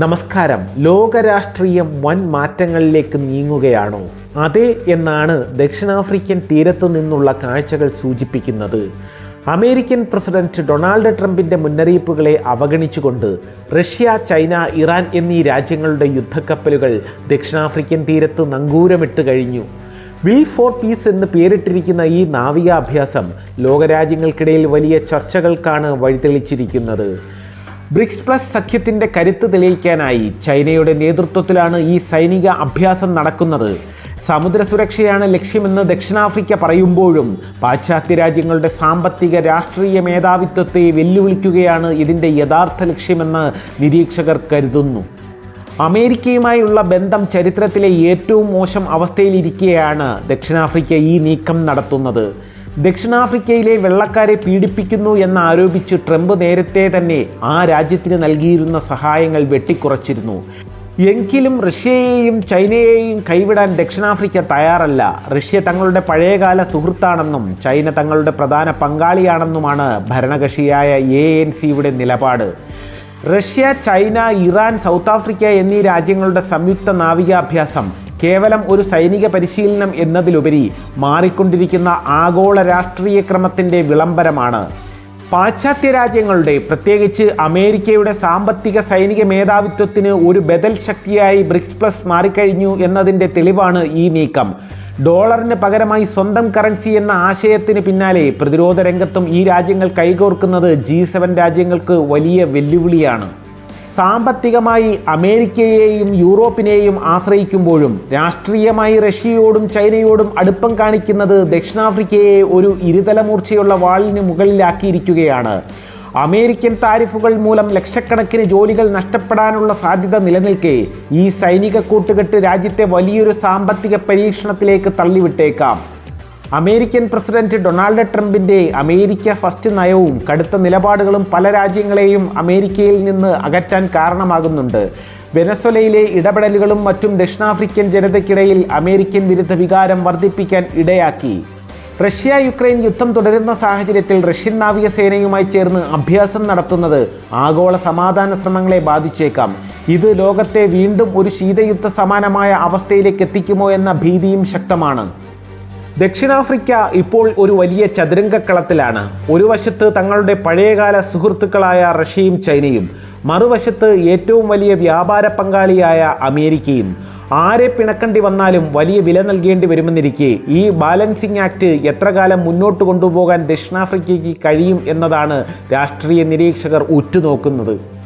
നമസ്കാരം. ലോകരാഷ്ട്രീയം വൻ മാറ്റങ്ങളിലേക്ക് നീങ്ങുകയാണോ? അതെ എന്നാണ് ദക്ഷിണാഫ്രിക്കൻ തീരത്തു നിന്നുള്ള കാഴ്ചകൾ സൂചിപ്പിക്കുന്നത്. അമേരിക്കൻ പ്രസിഡന്റ് ഡൊണാൾഡ് ട്രംപിന്റെ മുന്നറിയിപ്പുകളെ അവഗണിച്ചുകൊണ്ട് റഷ്യ ചൈന ഇറാൻ എന്നീ രാജ്യങ്ങളുടെ യുദ്ധക്കപ്പലുകൾ ദക്ഷിണാഫ്രിക്കൻ തീരത്ത് നങ്കൂരമിട്ട് കഴിഞ്ഞു. വിൽ ഫോർ പീസ് എന്ന് പേരിട്ടിരിക്കുന്ന ഈ നാവികാഭ്യാസം ലോകരാജ്യങ്ങൾക്കിടയിൽ വലിയ ചർച്ചകൾക്കാണ് വഴിതെളിച്ചിരിക്കുന്നത്. ബ്രിക്സ് പ്ലസ് സഖ്യത്തിന്റെ കരുത്ത് തെളിയിക്കാനായി ചൈനയുടെ നേതൃത്വത്തിലാണ് ഈ സൈനിക അഭ്യാസം നടക്കുന്നത്. സമുദ്ര സുരക്ഷയാണ് ലക്ഷ്യമെന്ന് ദക്ഷിണാഫ്രിക്ക പറയുമ്പോഴും പാശ്ചാത്യ രാജ്യങ്ങളുടെ സാമ്പത്തിക രാഷ്ട്രീയ മേധാവിത്വത്തെ വെല്ലുവിളിക്കുകയാണ് ഇതിന്റെ യഥാർത്ഥ ലക്ഷ്യമെന്ന് നിരീക്ഷകർ കരുതുന്നു. അമേരിക്കയുമായുള്ള ബന്ധം ചരിത്രത്തിലെ ഏറ്റവും മോശം അവസ്ഥയിലിരിക്കെയാണ് ദക്ഷിണാഫ്രിക്ക ഈ നീക്കം നടത്തുന്നത്. ദക്ഷിണാഫ്രിക്കയിലെ വെള്ളക്കാരെ പീഡിപ്പിക്കുന്നു എന്നാരോപിച്ച് ട്രംപ് നേരത്തെ തന്നെ ആ രാജ്യത്തിന് നൽകിയിരുന്ന സഹായങ്ങൾ വെട്ടിക്കുറച്ചിരുന്നു. എങ്കിലും റഷ്യയെയും ചൈനയെയും കൈവിടാൻ ദക്ഷിണാഫ്രിക്ക തയ്യാറല്ല. റഷ്യ തങ്ങളുടെ പഴയകാല സുഹൃത്താണെന്നും ചൈന തങ്ങളുടെ പ്രധാന പങ്കാളിയാണെന്നുമാണ് ഭരണകക്ഷിയായ എ എൻ സിയുടെ നിലപാട്. Russia China Iran South Africa എന്നീ രാജ്യങ്ങളുടെ സംയുക്ത നാവികാഭ്യാസം കേവലം ഒരു സൈനിക പരിശീലനം എന്നതിലുപരി മാറിക്കൊണ്ടിരിക്കുന്ന ആഗോള രാഷ്ട്രീയ ക്രമത്തിന്റെ വിളംബരമാണ്. പാശ്ചാത്യ രാജ്യങ്ങളുടെ പ്രത്യേകിച്ച് അമേരിക്കയുടെ സാമ്പത്തിക സൈനിക മേധാവിത്വത്തിന് ഒരു ബദൽ ശക്തിയായി ബ്രിക്സ് പ്ലസ് മാറിക്കഴിഞ്ഞു എന്നതിന്റെ തെളിവാണ് ഈ നീക്കം. ഡോളറിന് പകരമായി സ്വന്തം കറൻസി എന്ന ആശയത്തിന് പിന്നാലെ പ്രതിരോധ രംഗത്തും ഈ രാജ്യങ്ങൾ കൈകോർക്കുന്നത് ജി രാജ്യങ്ങൾക്ക് വലിയ വെല്ലുവിളിയാണ്. സാമ്പത്തികമായി അമേരിക്കയെയും യൂറോപ്പിനെയും ആശ്രയിക്കുമ്പോഴും രാഷ്ട്രീയമായി റഷ്യയോടും ചൈനയോടും അടുപ്പം കാണിക്കുന്നത് ദക്ഷിണാഫ്രിക്കയെ ഒരു ഇരുതലമൂർച്ചയുള്ള വാളിന് മുകളിലാക്കിയിരിക്കുകയാണ്. അമേരിക്കൻ താരിഫുകൾ മൂലം ലക്ഷക്കണക്കിന് ജോലികൾ നഷ്ടപ്പെടാനുള്ള സാധ്യത നിലനിൽക്കെ ഈ സൈനിക കൂട്ടുകെട്ട് രാജ്യത്തെ വലിയൊരു സാമ്പത്തിക പരീക്ഷണത്തിലേക്ക് തള്ളിവിട്ടേക്കാം. അമേരിക്കൻ പ്രസിഡന്റ് ഡൊണാൾഡ് ട്രംപിന്റെ അമേരിക്ക ഫസ്റ്റ് നയവും കടുത്ത നിലപാടുകളും പല രാജ്യങ്ങളെയും അമേരിക്കയിൽ നിന്ന് അകറ്റാൻ കാരണമാകുന്നുണ്ട്. വെനസ്വലയിലെ ഇടപെടലുകളും മറ്റും ദക്ഷിണാഫ്രിക്കൻ ജനതയ്ക്കിടയിൽ അമേരിക്കൻ വിരുദ്ധ വികാരം വർദ്ധിപ്പിക്കാൻ ഇടയാക്കി. റഷ്യ യുക്രൈൻ യുദ്ധം തുടരുന്ന സാഹചര്യത്തിൽ റഷ്യൻ നാവികസേനയുമായി ചേർന്ന് അഭ്യാസം നടത്തുന്നത് ആഗോള സമാധാന ശ്രമങ്ങളെ ബാധിച്ചേക്കാം. ഇത് ലോകത്തെ വീണ്ടും ഒരു ശീതയുദ്ധ സമാനമായ അവസ്ഥയിലേക്ക് എത്തിക്കുമോ എന്ന ഭീതിയും ശക്തമാണ്. ദക്ഷിണാഫ്രിക്ക ഇപ്പോൾ ഒരു വലിയ ചതുരംഗക്കളത്തിലാണ്. ഒരു വശത്ത് തങ്ങളുടെ പഴയകാല സുഹൃത്തുക്കളായ റഷ്യയും ചൈനയും മറുവശത്ത് ഏറ്റവും വലിയ വ്യാപാര പങ്കാളിയായ അമേരിക്കയും. ആരെ പിണക്കേണ്ടി വന്നാലും വലിയ വില നൽകേണ്ടി വരുമെന്നിരിക്കെ ഈ ബാലൻസിംഗ് ആക്ട് എത്ര കാലം മുന്നോട്ട് കൊണ്ടുപോകാൻ ദക്ഷിണാഫ്രിക്കയ്ക്ക് കഴിയും എന്നതാണ് രാഷ്ട്രീയ നിരീക്ഷകർ ഉറ്റുനോക്കുന്നത്.